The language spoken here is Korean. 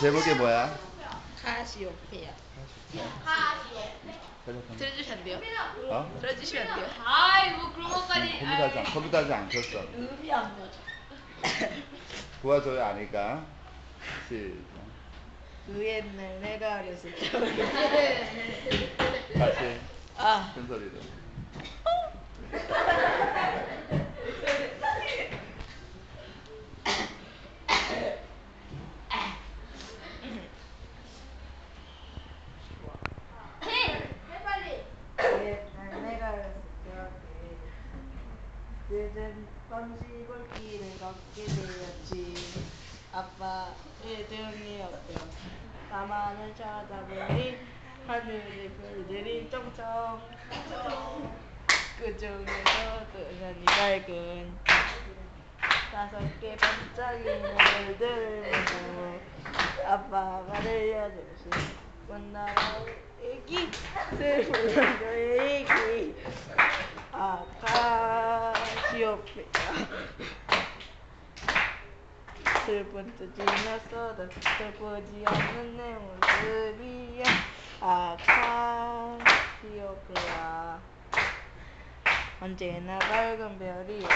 제목이 뭐야? 카시오페아. 들어주시면 안 돼요? 어? 들어주시면 안 돼요? 아이 뭐 그런 것까지 컴퓨터 하지 않, 컴퓨터 하지 않겠어. 음이 안 맞아. 도와줘요, 아니까. 시작. 그 옛날 내가 어렸을 때. 다시. 아. 큰 소리로. 그 옛날 내가 어렸을 때. 늦은 밤 시골길을 걷게 되었지. 아빠의 등이 없여 나만을 쳐다보니 하늘의 별들이 쫑쫑. 그 중에서도 눈이 밝은 다섯 개 반짝이는 별들을 보고 아빠가 들려주신 꽃나라의 얘기 슬픈 너의 얘기 아카시오페아 슬픈 뜻이 났어도 슬프지 않는 내 모습이야. 아카시오페아 언제나 밝은 별이여